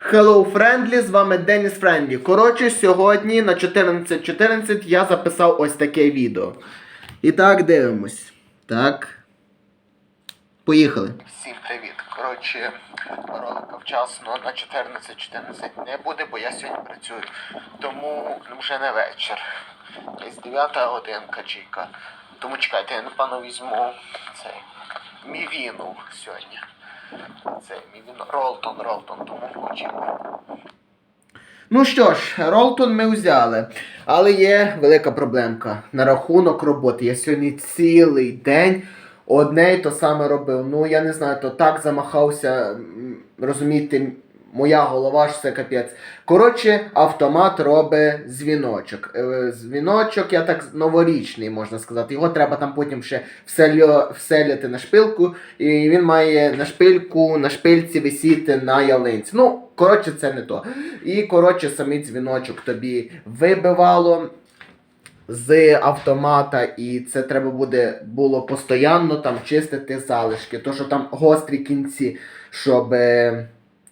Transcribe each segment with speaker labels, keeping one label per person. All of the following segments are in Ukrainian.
Speaker 1: Hello Friendly, з вами Деніс Френдлі. Коротше, сьогодні на 14.14 я записав ось таке відео. І так, дивимось. Так. Поїхали. Всім привіт. Коротше, ролика вчасно на 14.14 не буде, бо я сьогодні працюю. Тому вже не вечір. Десь 9 годинка чайка. Тому чекайте, я напевно візьму цей мівіну сьогодні. Це мівіно. Ролтон, Ролтон, тому очікуємо. Ну що ж, Ролтон ми взяли. Але є велика проблемка на рахунок роботи. Я сьогодні цілий день одне і то саме робив. Ну, я не знаю, то так замахався, розумієте, моя голова ж це капець. Коротше, автомат робить дзвіночок. Е, Дзвіночок, я так новорічний, можна сказати. Його треба там потім ще вселю, вселяти на шпилку, і він має на шпильку, на шпильці висіти на ялинці. Ну, коротше, це не то. І коротше, самий дзвіночок тобі вибивало з автомата, і це треба буде було постійно там чистити залишки. То, що там гострі кінці, щоб е,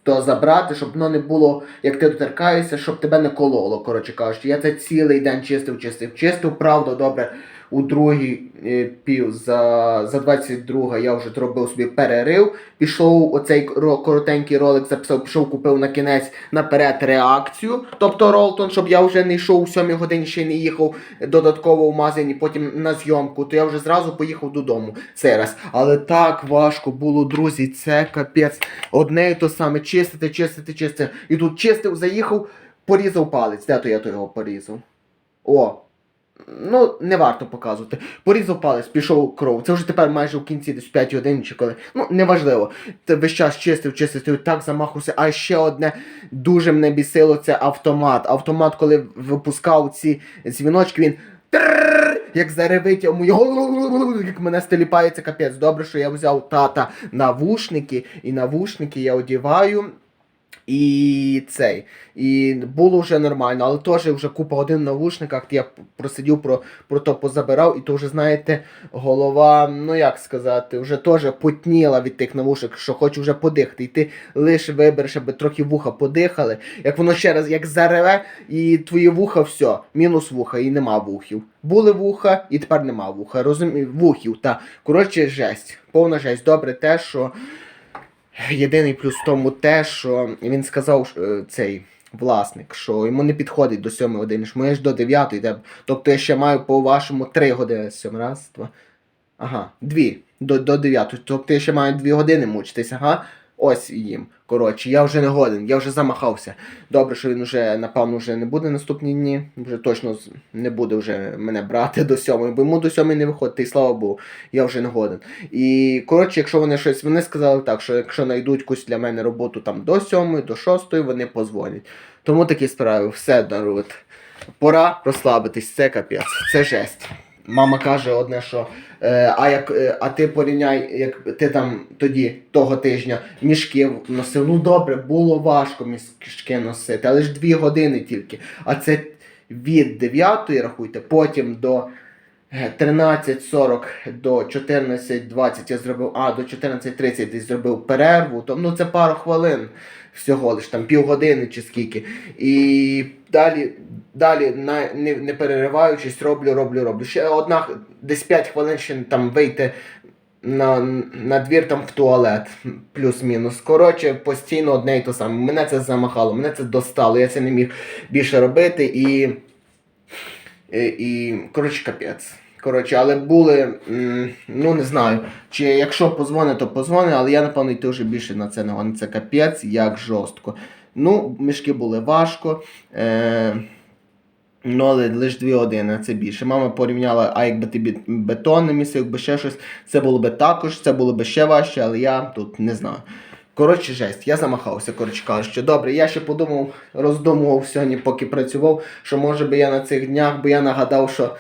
Speaker 1: то забрати, щоб воно не було, як ти доторкаєшся, щоб тебе не кололо, коротше кажучи. Я це цілий день чистив, чистив, чистив, правда, добре. У другій е, пів за, за 22 я вже зробив собі перерив. Пішов оцей коротенький ролик, записав, пішов, купив на кінець наперед реакцію. Тобто Ролтон, щоб я вже не йшов у 7 годині, ще не їхав додатково в магазині, потім на зйомку, то я вже зразу поїхав додому цей раз. Але так важко було, друзі, це капець. Одне і то саме чистити, чистити, чистити. І тут чистив, заїхав, порізав палець. Де то я то його порізав? О. Ну, не варто показувати. Порізав палець, пішов кров. Це вже тепер майже в кінці десь 5 годин чи коли. Ну, неважливо. Ти весь час чистив, чистив, ти так замахувався. А ще одне дуже мене бісило це автомат. Автомат, коли випускав ці дзвіночки, він. Як заревить йому, його, як мене стеліпається капець. Добре, що я взяв тата навушники, і навушники я одіваю. І цей. І було вже нормально, але теж вже купа один в навушниках, я просидів про, про то позабирав, і то вже, знаєте, голова, ну як сказати, вже теж потніла від тих навушок, що хочу вже подихати. І ти лише вибереш, аби трохи вуха подихали. Як воно ще раз як зареве, і твої вуха все, мінус вуха, і нема вухів. Були вуха, і тепер нема вуха. Розумію, вухів, та. Коротше, жесть. Повна жесть. Добре те, що. Єдиний плюс в тому те, що він сказав е, цей власник, що йому не підходить до 7 години, що моє ж до 9 йде. Тобто я ще маю по вашому 3 години 7 раз, 2. Ага, 2 до, 9. Тобто я ще маю 2 години мучитися, ага. Ось їм. Коротше, я вже не годен, я вже замахався. Добре, що він вже, напевно, вже не буде наступні дні. Вже точно не буде вже мене брати до сьомої, бо йому до сьомої не виходить, і слава Богу, я вже не годен. І коротше, якщо вони щось, вони сказали так, що якщо знайдуть якусь для мене роботу там до сьомої, до шостої, вони позвонять. Тому такі справи, все народ. Пора розслабитись, це капець, це жесть. Мама каже одне, що е, а як е, а ти порівняй, як ти там тоді того тижня мішки носив. Ну добре, було важко мішки носити, але ж дві години тільки. А це від 9 рахуйте, потім до е, 13.40 до 14.20 я зробив, а до 14.30 десь зробив перерву. То, ну це пару хвилин всього лиш, там півгодини чи скільки. І далі, далі на, не, не перериваючись, роблю, роблю, роблю. Ще одна, десь 5 хвилин ще там вийти на, на двір там в туалет, плюс-мінус. Коротше, постійно одне і то саме. Мене це замахало, мене це достало, я це не міг більше робити і. І, і коротше, капець. Коротше, але були, ну не знаю, чи якщо позвони, то позвони, але я напевно йти вже більше на це не гоню. Це капець, як жорстко. Ну, мішки були важко. Е, ну, але лише дві години, це більше. Мама порівняла, а якби ти бетон не місив, якби ще щось, це було би також, це було би ще важче, але я тут не знаю. Коротше, жесть, я замахався, коротше кажучи. Добре, я ще подумав, роздумував сьогодні, поки працював, що може би я на цих днях, бо я нагадав, що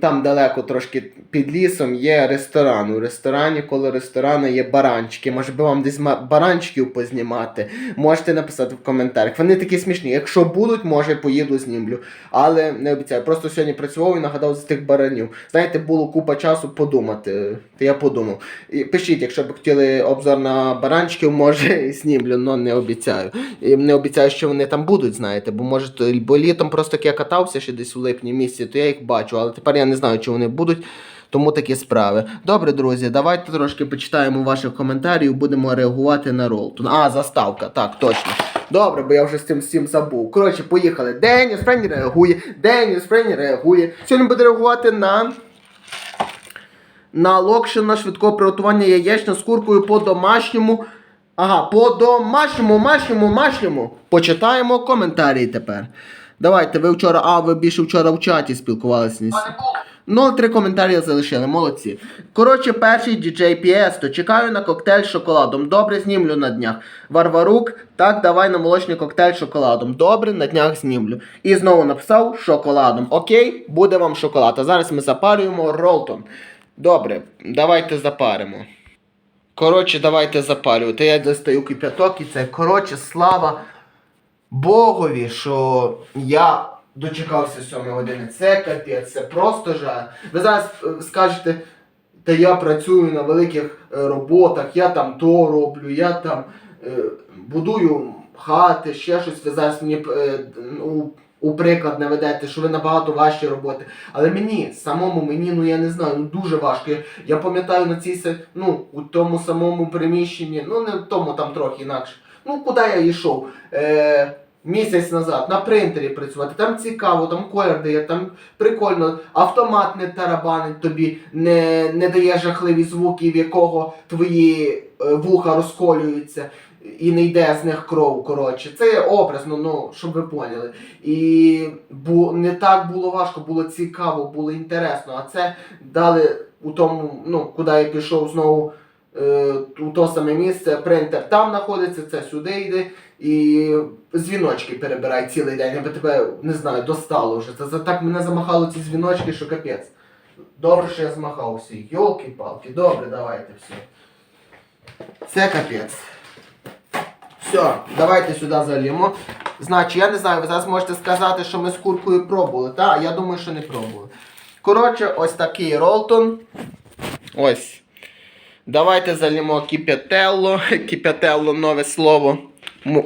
Speaker 1: там далеко трошки під лісом є ресторан. У ресторані, коло ресторану є баранчики. Може би вам десь баранчиків познімати. Можете написати в коментарях. Вони такі смішні. Якщо будуть, може поїду знімлю. Але не обіцяю. Просто сьогодні працював і нагадав за тих баранів. Знаєте, було купа часу подумати. То я подумав. І пишіть, якщо б хотіли обзор на баранчиків, може знімлю, але не обіцяю. І не обіцяю, що вони там будуть, знаєте, бо може бо літом просто як я катався ще десь у липні місяці, то я їх бачу, але тепер я не знаю, чи вони будуть. Тому такі справи. Добре, друзі, давайте трошки почитаємо ваших коментарів, будемо реагувати на Ролтон. А, заставка, так, точно. Добре, бо я вже з цим всім забув. Коротше, поїхали. Деніс Френі реагує, Деніс Френі реагує. Сьогодні буде реагувати на. На локшина швидкого приготування яєчня з куркою по-домашньому. Ага, по-домашньому, машньому, машньому. Почитаємо коментарі тепер. Давайте, ви вчора, а ви більше вчора в чаті спілкувалися. Ну, три коментарі залишили, молодці. Коротше, перший DJ PS, то чекаю на коктейль з шоколадом. Добре, знімлю на днях. Варварук, так, давай на молочний коктейль з шоколадом. Добре, на днях знімлю. І знову написав шоколадом. Окей, буде вам шоколад. А зараз ми запарюємо Ролтон. Добре, давайте запаримо. Коротше, давайте запалювати. Я достаю кип'яток і це. Коротше, слава Богові, що я дочекався 7 години. Це капець, це просто жаль. Ви зараз е, скажете, та я працюю на великих е, роботах, я там то роблю, я там е, будую хати, ще щось. Ви зараз мені е, ну, у приклад наведете, що ви набагато важчі роботи. Але мені, самому мені, ну я не знаю, ну дуже важко. Я, я пам'ятаю на цій ну, у тому самому приміщенні, ну не в тому там трохи інакше. Ну, куди я йшов? Е, місяць назад на принтері працювати. Там цікаво, там колір дає, там прикольно. Автомат не тарабанить тобі, не, не дає жахливі звуки, в якого твої е, вуха розколюються. І не йде з них кров, коротше. Це образно, ну, щоб ви поняли. І бу, не так було важко, було цікаво, було інтересно. А це дали у тому, ну, куди я пішов знову у то саме місце, принтер там знаходиться, це сюди йде. І дзвіночки перебирай цілий день, аби тебе, не знаю, достало вже. Це так мене замахало ці дзвіночки, що капець. Добре, що я змахався. Йолки-палки, добре, давайте все. Це капець. Все, давайте сюди зальємо. Значить, я не знаю, ви зараз можете сказати, що ми з куркою пробували. Та, я думаю, що не пробували. Коротше, ось такий ролтон. Ось. Давайте залімо кіп'ятелло. Кіп'ятелло нове слово.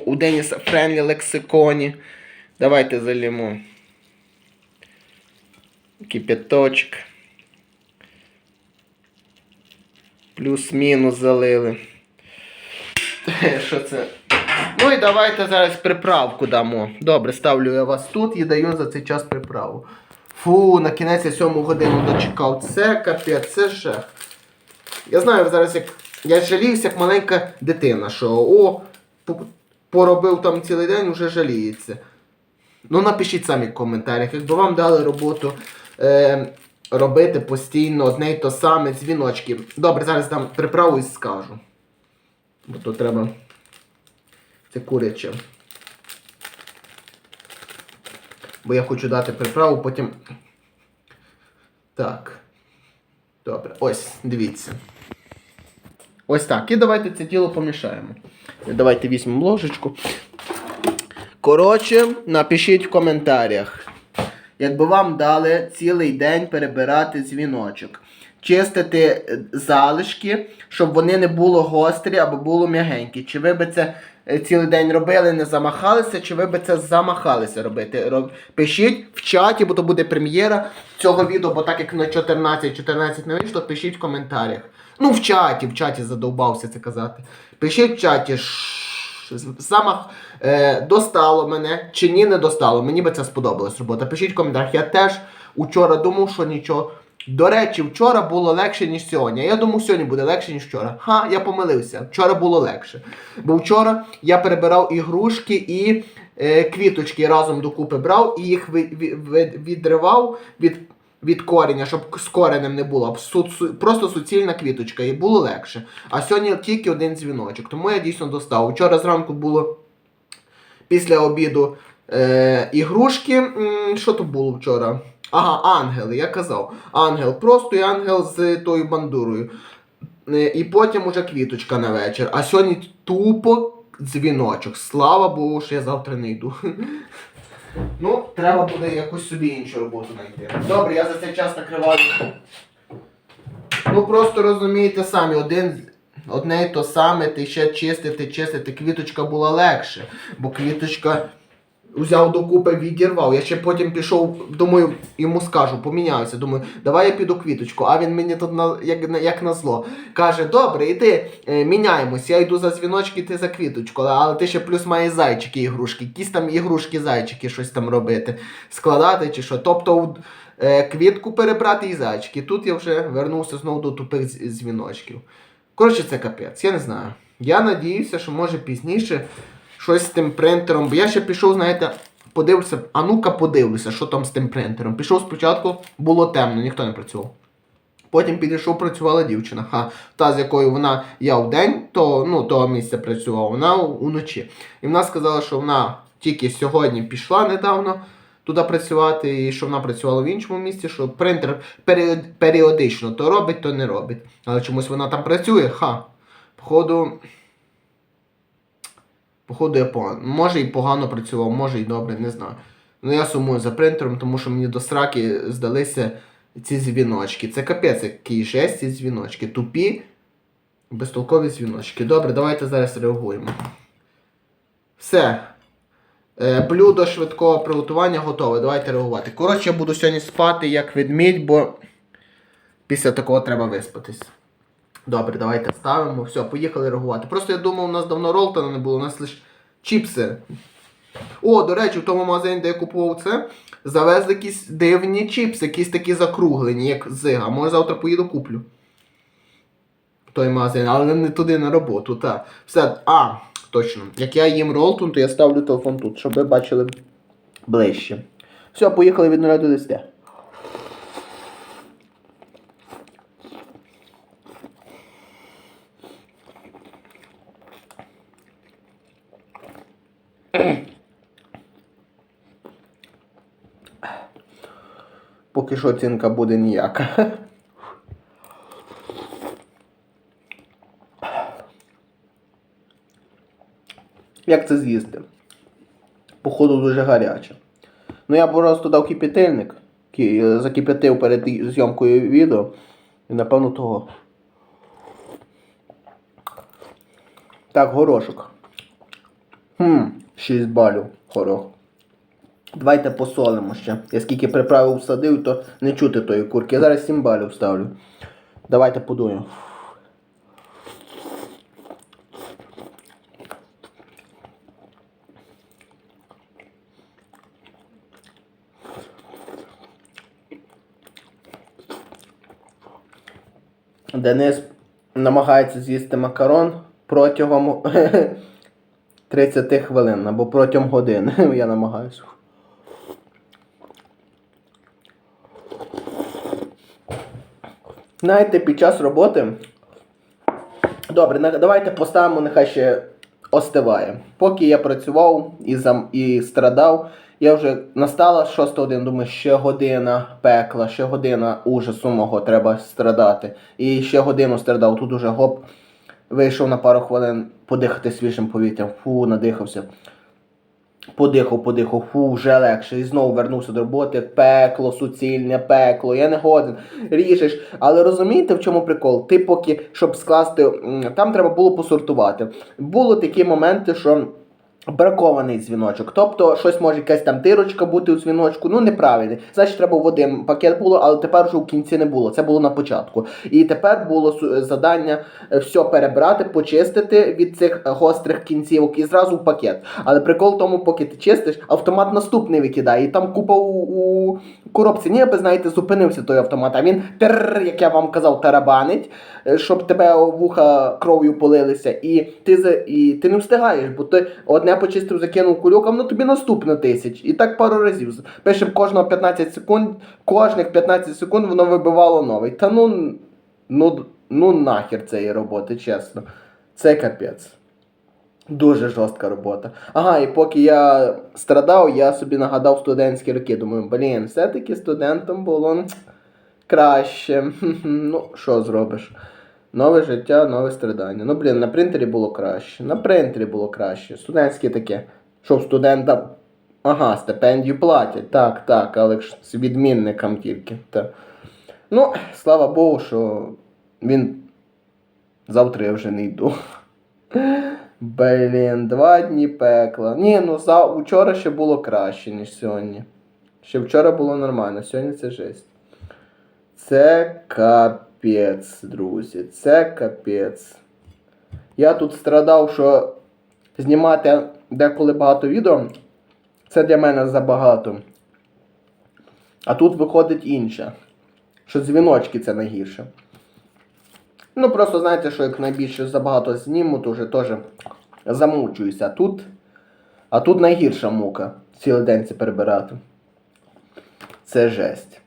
Speaker 1: У Деніса Френлі лексиконі. Давайте залімо. Кипяточок. Плюс-мінус залили. Що це? Ну і давайте зараз приправку дамо. Добре, ставлю я вас тут і даю за цей час приправу. Фу, на кінець я сьому годину дочекав. Це капець, це жах. Я знаю зараз, як. Я жаліюся, як маленька дитина, що о, поробив там цілий день, вже жаліється. Ну, напишіть самі в коментарях, якби вам дали роботу е, робити постійно одне й то саме дзвіночки. Добре, зараз дам приправу і скажу. Бо то треба. Це куряче. Бо я хочу дати приправу, потім. Так. Добре, ось, дивіться. Ось так. І давайте це діло помішаємо. Давайте візьмемо ложечку. Коротше, напишіть в коментарях. Якби вам дали цілий день перебирати дзвіночок, чистити е, залишки, щоб вони не було гострі або було м'ягенькі. Чи ви би це цілий день робили, не замахалися, чи ви би це замахалися робити? Роб- Пишіть в чаті, бо то буде прем'єра цього відео, бо так як на 14-14 не вийшло, пишіть в коментарях. Ну, в чаті, в чаті задовбався це казати. Пишіть в чаті. Замах е, достало мене чи ні, не достало. Мені би це сподобалась робота. Пишіть в коментарях. Я теж учора думав, що нічого. До речі, вчора було легше, ніж сьогодні. Я думав, сьогодні буде легше, ніж вчора. Ха, я помилився. Вчора було легше. Бо вчора я перебирав ігрушки і е, квіточки разом докупи брав і їх відривав від, від кореня, щоб з коренем не було. Просто суцільна квіточка, і було легше. А сьогодні тільки один дзвіночок. Тому я дійсно достав. Вчора зранку було після обіду е, ігрушки. Що то було вчора? Ага, ангели, я казав. Ангел, просто ангел з тою бандурою. Е, І потім уже квіточка на вечір. А сьогодні тупо дзвіночок. Слава Богу, що я завтра не йду. Ну, треба буде якусь собі іншу роботу знайти. Добре, я за цей час накриваю. Ну просто розумієте самі, один, одне і то саме, ти ще чистити, чистити. Квіточка була легше, бо квіточка взяв докупи, відірвав. Я ще потім пішов, думаю, йому скажу, поміняюся. Думаю, давай я піду квіточку. А він мені тут на, як, як на зло. Каже, добре, іди, е, міняємось. Я йду за дзвіночки, ти за квіточку. Але ти ще плюс маєш зайчики ігрушки. Якісь там ігрушки, зайчики, щось там робити. Складати чи що. Тобто е, квітку перебрати і зайчики. Тут я вже вернувся знову до тупих дзвіночків. Коротше, це капець, я не знаю. Я надіюся, що може пізніше щось з тим принтером. Бо я ще пішов, знаєте, подивлюся, а ну-ка подивлюся, що там з тим принтером. Пішов спочатку, було темно, ніхто не працював. Потім підійшов, працювала дівчина. Ха, та, з якою вона я в день, то, ну, того місця працювала, вона уночі. І вона сказала, що вона тільки сьогодні пішла недавно туди працювати, і що вона працювала в іншому місці, що принтер періодично то робить, то не робить. Але чомусь вона там працює, ха. Походу. Походу, я погано. Може і погано працював, може і добре, не знаю. Ну я сумую за принтером, тому що мені до сраки здалися ці дзвіночки. Це капець, який жесть ці дзвіночки. Тупі, безтолкові дзвіночки. Добре, давайте зараз реагуємо. Все. Е, блюдо швидкого приготування готове. Давайте реагувати. Коротше, я буду сьогодні спати як ведмідь, бо після такого треба виспатись. Добре, давайте ставимо. Все, поїхали реагувати. Просто я думав, у нас давно ролтона не було, у нас лише чіпси. О, до речі, в тому магазині, де я купував це, завезли якісь дивні чіпси, якісь такі закруглені, як зига. Може завтра поїду куплю. Той магазин, але не туди на роботу, так. Все, а, точно. Як я їм ролтон, то я ставлю телефон тут, щоб ви бачили ближче. Все, поїхали від 0 до 10. Поки що оцінка буде ніяка. Як це з'їсти? Походу дуже гаряче. Ну я просто дав кипятильник, закипятив перед зйомкою відео. І напевно того. Так, горошок. Хм, 6 балів горох. Давайте посолимо ще. Я скільки приправив всадив, то не чути тої курки. Я зараз 7 балів ставлю. Давайте подуємо. Денис намагається з'їсти макарон протягом 30 хвилин або протягом години. Я намагаюся. Знаєте, під час роботи. Добре, давайте поставимо, нехай ще остиває. Поки я працював і, зам... і страдав, я вже настала 6 година, думаю, ще година пекла, ще година ужасу мого треба страдати. І ще годину страдав. Тут уже гоп, вийшов на пару хвилин подихати свіжим повітрям. Фу, надихався. Подихав, подихав, фу, вже легше. І знову вернувся до роботи. Пекло, суцільне, пекло, я не годен. Ріжеш. Але розумієте, в чому прикол? Ти поки, щоб скласти, там треба було посортувати. Були такі моменти, що. Бракований дзвіночок. Тобто щось може якась там тирочка бути у дзвіночку, ну неправильний. Значить, треба в один пакет було, але тепер вже у кінці не було. Це було на початку. І тепер було завдання е, все перебрати, почистити від цих е, гострих кінцівок і зразу в пакет. Але прикол в тому, поки ти чистиш, автомат наступний викидає. І там купа у, у коробці. Ніби, знаєте, зупинився той автомат, а він терр, як я вам казав, тарабанить, е, щоб тебе вуха кров'ю полилися. І ти і ти не встигаєш, бо ти одне почистив, закинув кульок, воно тобі наступне тисяч. І так пару разів. Пише кожного 15 секунд, кожних 15 секунд воно вибивало новий. Та ну, ну, ну нахер цієї роботи, чесно. Це капець.
Speaker 2: Дуже жорстка робота. Ага, і поки я страдав, я собі нагадав студентські роки. Думаю, блін, все-таки студентом було краще. Ну, що зробиш? Нове життя, нове страдання. Ну, блін, на принтері було краще. На принтері було краще. Студентське таке. Щоб студентам. Ага, стипендію платять. Так, так, але ж з відмінникам тільки. Так. Ну, слава Богу, що він. Завтра я вже не йду. Блін, два дні пекла. Ні, ну за вчора ще було краще, ніж сьогодні. Ще вчора було нормально, сьогодні це жесть. Це капець, друзі. Це капець. Я тут страдав, що знімати деколи багато відео. Це для мене забагато. А тут виходить інше. Що дзвіночки це найгірше. Ну, просто знаєте, що як найбільше забагато зніму, то вже теж замучуюся. Тут. А тут найгірша мука. Цілий день це перебирати. Це жесть.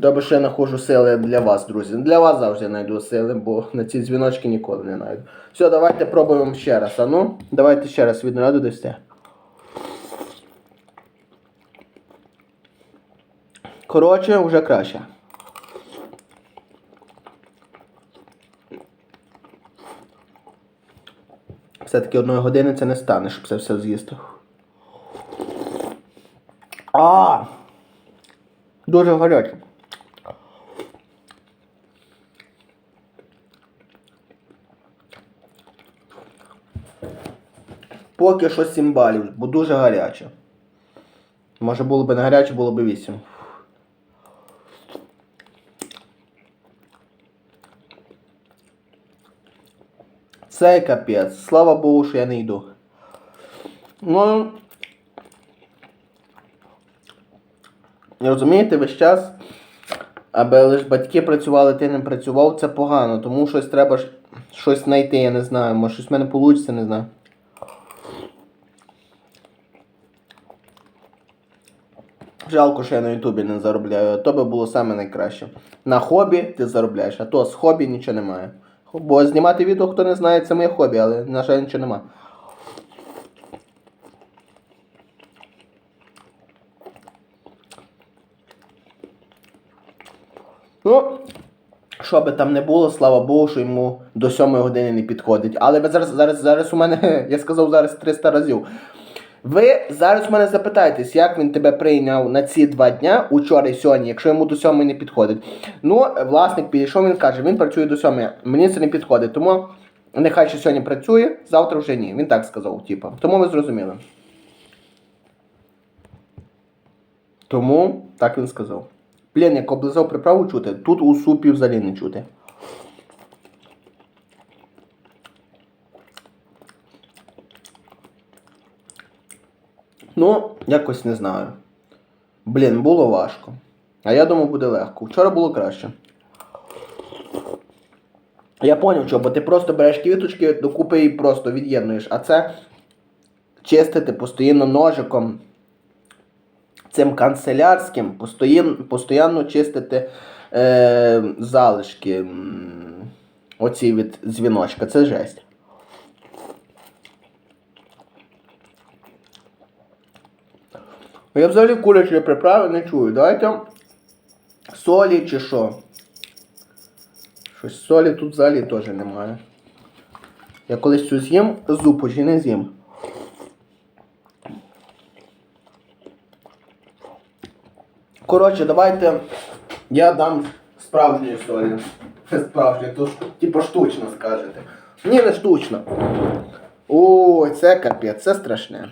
Speaker 2: Добре, що я знаходжу сили для вас, друзі. Для вас завжди знайду сили, бо на ці дзвіночки ніколи не знайду. Все, давайте пробуємо ще раз. А ну, давайте ще раз від 0 до 10. Коротше, вже краще. Все-таки одної години це не стане, щоб це все з'їсти. А! Дуже гаряче. Поки що 7 балів, бо дуже гаряче. Може було б не гаряче, було б 8. Це капець. Слава Богу, що я не йду. Ну. Розумієте, весь час, аби лише батьки працювали, ти не працював, це погано, тому щось треба щось знайти, я не знаю. Може щось в мене вийде, не знаю. Жалко, що я на Ютубі не заробляю, то би було саме найкраще. На хобі ти заробляєш, а то з хобі нічого немає. Бо знімати відео, хто не знає, це моє хобі, але на жаль нічого немає. Ну, що би там не було, слава Богу, що йому до 7 години не підходить. Але зараз, зараз, зараз у мене, я сказав зараз 300 разів. Ви зараз мене запитаєтесь, як він тебе прийняв на ці два дня, учора і сьогодні, якщо йому до 7 не підходить. Ну, власник підійшов, він каже, він працює до 7, мені це не підходить, тому нехай ще сьогодні працює, завтра вже ні. Він так сказав, типа. Тому ви зрозуміли. Тому так він сказав. Блін, як облизав приправу чути, тут у супі взагалі не чути. Ну, якось не знаю. Блін, було важко. А я думав, буде легко. Вчора було краще. Я поняв, що, бо ти просто береш квіточки докупи і просто від'єднуєш. А це чистити постійно ножиком цим канцелярським, постійно чистити е, залишки оці від дзвіночка. Це жесть. Я взагалі курячої приправи не чую. Давайте солі чи що. Щось солі тут взагалі теж немає. Я колись цю з'їм зупу чи не з'їм. Коротше, давайте я дам справжньої солі. Справжньої, то типу штучно скажете. Ні, не штучно. Ой, це капець, це страшне.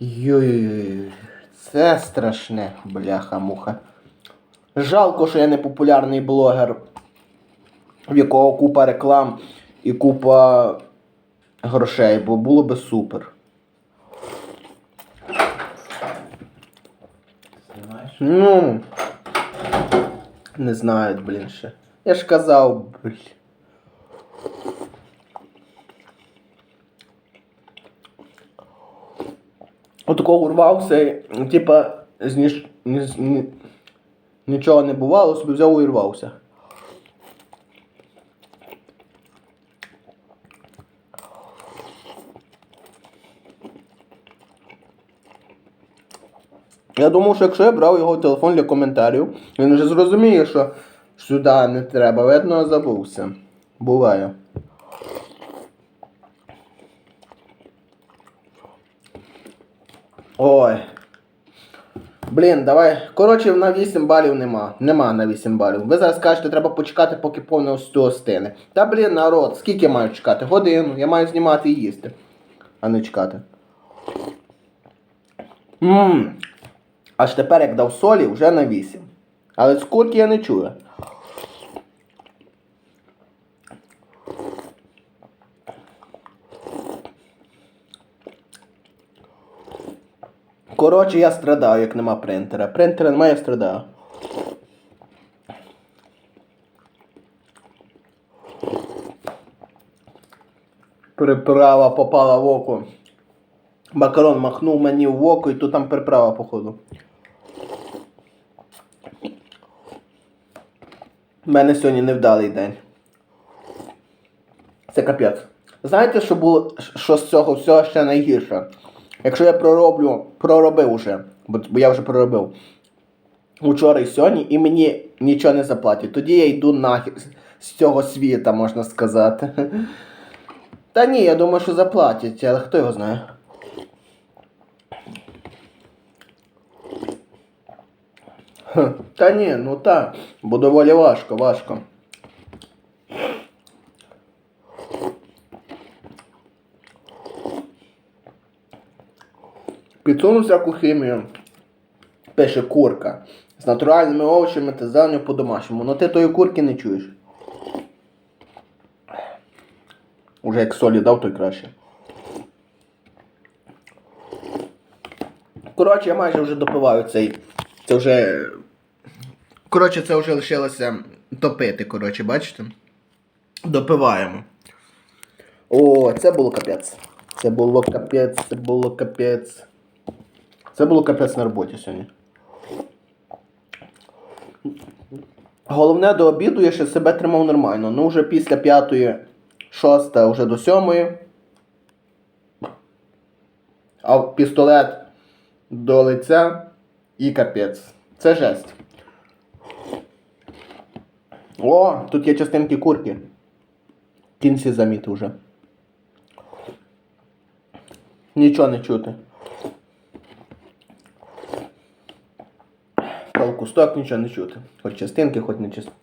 Speaker 2: Йой, це страшне, бляха-муха. Жалко, що я не популярний блогер, в якого купа реклам і купа грошей, бо було би супер.
Speaker 3: Знімаєш?
Speaker 2: Ну. Не знають, блін, ще. Я ж казав, блін. От такого урвався, ну, типа з ніж, ні, ні, нічого не бувало, собі взяв і рвався. Я думав, що якщо я брав його телефон для коментарів, він вже зрозуміє, що сюди не треба, видно, забувся. Буває. Блін, давай. Коротше, на 8 балів нема. Нема на 8 балів. Ви зараз кажете, треба почекати, поки повністю остине. Та блін, народ, скільки я маю чекати? Годину. Я маю знімати і їсти. А не чекати. Ммм. Аж тепер, як дав солі, вже на 8. Але з я не чую. Коротше, я страдаю, як нема принтера. Принтера немає, я страдаю. Приправа попала в око. Макарон махнув мені в око і тут там приправа, походу. У мене сьогодні невдалий день. Це капець. Знаєте, що було, що з цього всього ще найгірше? Якщо я пророблю, проробив уже, бо, я вже проробив учора і сьогодні, і мені нічого не заплатять, тоді я йду нахер з цього світа, можна сказати. Та ні, я думаю, що заплатять, але хто його знає. Та ні, ну так, бо доволі важко, важко. Підсунув всяку хімію. Пише курка. З натуральними овочами та зеленю по-домашньому. Ну ти тої курки не чуєш. Уже як солі дав, то краще. Коротше, я майже вже допиваю цей. Це вже. Коротше, це вже лишилося топити, коротше, бачите? Допиваємо. О, це було капець. Це було капець, це було капець. Це було капець на роботі сьогодні. Головне до обіду я ще себе тримав нормально. Ну вже після п'ятої, шоста, вже до сьомої. А пістолет до лиця і капець. Це жесть. О, тут є частинки курки. Кінці замітив вже. Нічого не чути. Палку сток нічого не чути. Хоч частинки, хоч не частинки.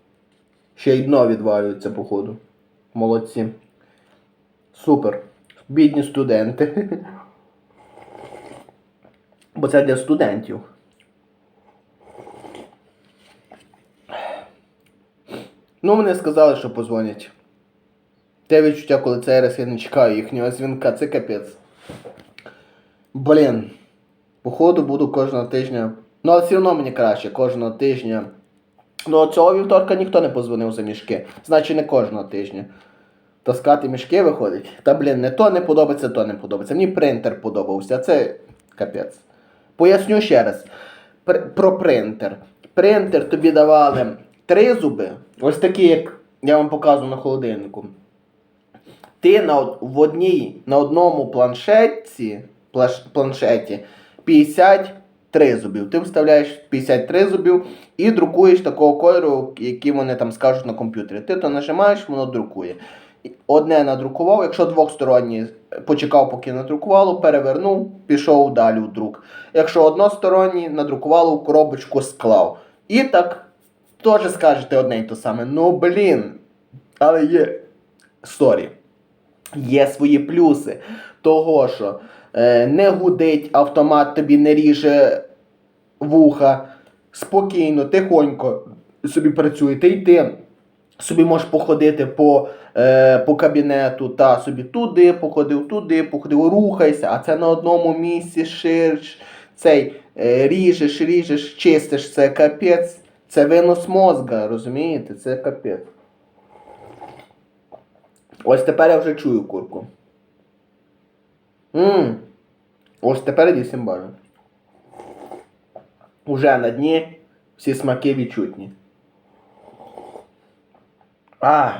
Speaker 2: Ще й дно відвалюється, походу. Молодці. Супер. Бідні студенти. Бо це для студентів. Ну, вони сказали, що позвонять. Те відчуття, коли цей раз я не чекаю їхнього дзвінка, це капець. Блін. Походу буду кожного тижня. Ну, але все одно мені краще кожного тижня. Ну, цього вівторка ніхто не позвонив за мішки. Значить не кожного тижня. Таскати мішки виходить. Та блін, не то не подобається, то не подобається. Мені принтер подобався, це капець. Поясню ще раз Пр про принтер. Принтер тобі давали три зуби, ось такі, як я вам показував на холодильнику. Ти на в одній, на одному планшеті планшеті 50 3 зубів. Ти вставляєш 53 зубів і друкуєш такого кольору, який вони там скажуть на комп'ютері. Ти то нажимаєш, воно друкує. Одне надрукував, якщо двохсторонні, почекав, поки надрукувало, перевернув, пішов далі у друк. Якщо односторонні, надрукувало, в коробочку склав. І так теж скажете одне і те саме. Ну блін. Але є. Сорі. Є свої плюси. Того, що е, не гудить автомат, тобі не ріже вуха. Спокійно, тихонько собі працюєте. І ти собі можеш походити по, е, по кабінету та собі туди походив, туди походив, рухайся, а це на одному місці ширш, цей е, ріжеш, ріжеш, чистиш, це капець. Це винос мозга, розумієте? Це капець. Ось тепер я вже чую курку. Ммм. Ось тепер 8 балів. Уже на дні всі смаки відчутні. А.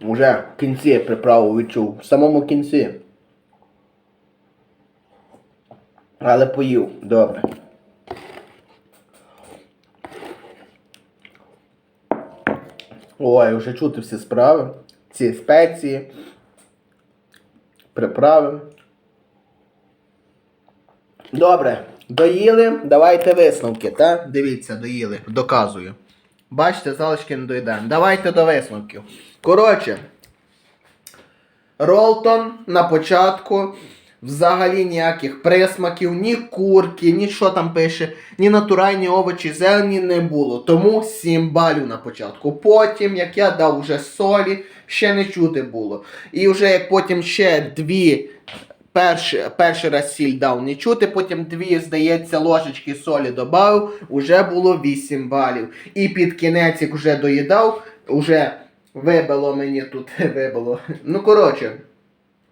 Speaker 2: Уже в кінці приправу відчув. В самому кінці. Але поїв, добре. Ой, вже чути всі справи. Ці спеції, приправи. Добре, доїли, давайте висновки, так? Дивіться, доїли, доказую. Бачите, залишки не доїдаємо. Давайте до висновків. Коротше, Ролтон на початку взагалі ніяких присмаків, ні курки, ні що там пише, ні натуральні овочі, зелені не було. Тому 7 балів на початку. Потім, як я дав вже солі, ще не чути було. І вже як потім ще дві. Перший, перший раз сіль дав не чути, потім дві, здається, ложечки солі додав, уже було 8 балів. І під кінець, як вже доїдав, вже вибило мені тут, вибило. Ну, коротше,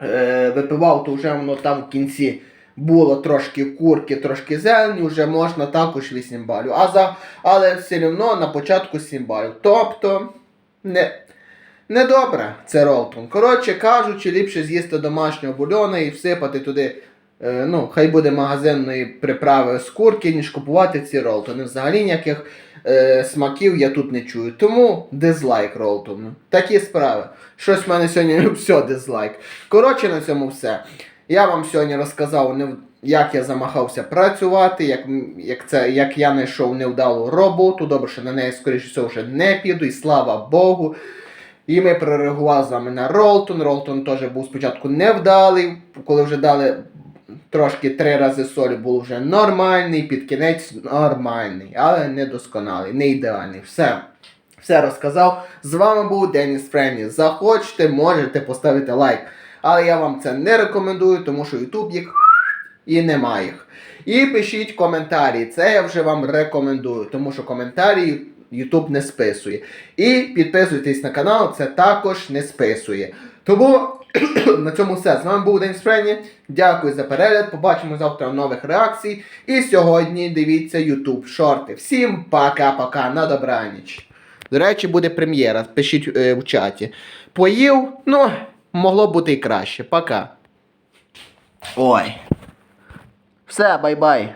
Speaker 2: е, випивав, то вже воно там в кінці було трошки курки, трошки зелені, вже можна також 8 балів. А за, але все одно на початку 7 балів. Тобто, не, недобре це ролтон. Коротше кажучи, ліпше з'їсти домашнього бульона і всипати туди. е, Ну, хай буде магазинної приправи з курки, ніж купувати ці ролтони. Взагалі ніяких е, смаків я тут не чую. Тому дизлайк ролтону. Такі справи. Щось в мене сьогодні все дизлайк. Коротше, на цьому все. Я вам сьогодні розказав, як я замахався працювати, як, як, це, як я знайшов невдалу роботу. Добре, що на неї, скоріше всього, вже не піду, і слава Богу. І ми прореагували з вами на Ролтон. Ролтон теж був спочатку невдалий, коли вже дали трошки три рази солі, був вже нормальний, під кінець нормальний, але не досконалий, не ідеальний. Все. Все розказав. З вами був Деніс Френі. Захочете, можете поставити лайк. Але я вам це не рекомендую, тому що YouTube їх і немає їх. І пишіть коментарі. Це я вже вам рекомендую, тому що коментарі YouTube не списує. І підписуйтесь на канал, це також не списує. Тому на цьому все. З вами був Денис Френі. Дякую за перегляд. Побачимо завтра в нових реакцій. І сьогодні дивіться YouTube шорти. Всім пока-пока, на добраніч. До речі, буде прем'єра. Пишіть е, в чаті. Поїв, ну, могло бути і краще. Пока. Ой. Все, бай-бай.